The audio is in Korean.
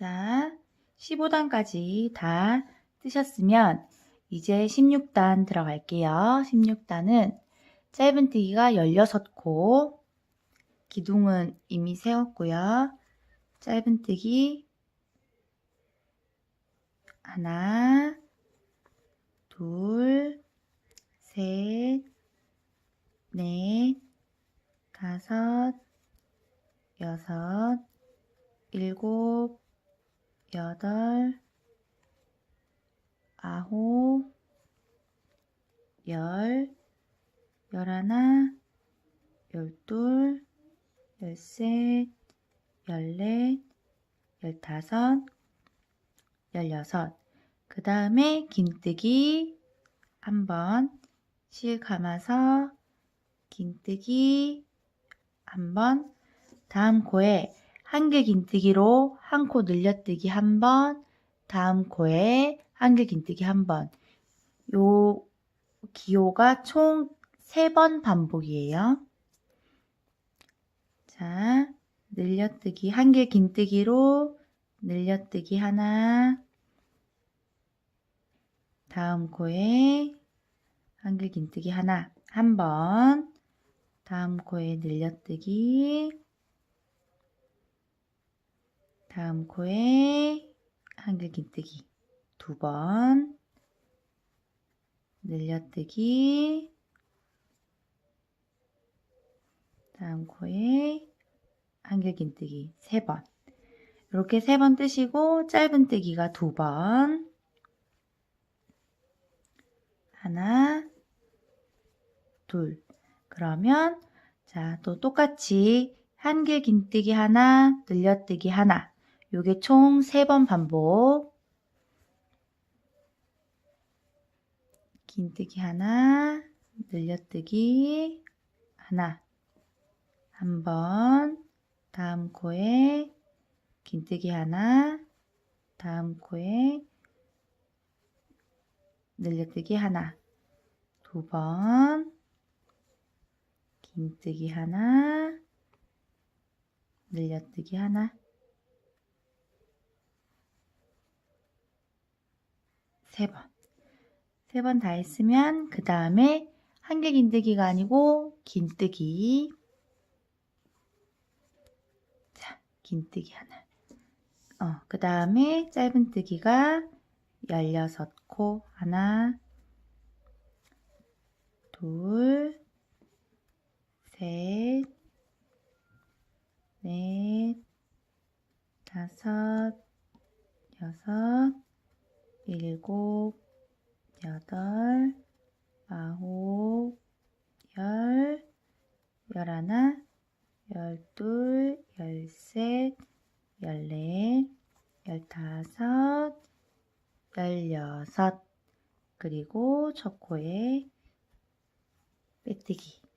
자, 15단까지 다 뜨셨으면 이제 16단 들어갈게요. 16단은 짧은뜨기가 16코, 기둥은 이미 세웠고요. 짧은뜨기 하나, 둘, 셋, 넷, 다섯, 여섯, 일곱, 여덟, 아홉, 열, 열하나, 열둘, 열셋, 열넷, 열다섯, 열여섯. 그 다음에 긴뜨기 한 번, 실 감아서 긴뜨기 한 번, 다음 코에 한길 긴뜨기로 한 코 늘려뜨기 한 번, 다음 코에 한길 긴뜨기 한 번. 요 기호가 총 세 번 반복이에요. 자, 늘려뜨기 한길 긴뜨기로 늘려뜨기 하나, 다음 코에 한길 긴뜨기 하나, 한 번, 다음 코에 늘려뜨기, 다음 코에 한길 긴뜨기 두 번, 늘려뜨기, 다음 코에 한길 긴뜨기 세 번. 이렇게 세 번 뜨시고 짧은뜨기가 두 번. 하나, 둘. 그러면 자, 또 똑같이 한길 긴뜨기 하나, 늘려뜨기 하나. 요게 총세번 반복. 긴뜨기 하나, 늘려뜨기 하나. 한 번, 다음 코에 긴뜨기 하나, 다음 코에 늘려뜨기 하나, 두 번, 긴뜨기 하나, 늘려뜨기 하나, 세 번. 세 번 다 했으면 그 다음에 한 개 긴뜨기가 아니고 긴뜨기. 자, 긴뜨기 하나. 어, 그 다음에 짧은뜨기가 16코 하나. 둘 셋, 넷, 다섯, 여섯, 일곱, 여덟, 아홉, 열, 열하나, 열둘, 열셋, 열넷, 열다섯, 열여섯, 그리고 첫 코에 빼뜨기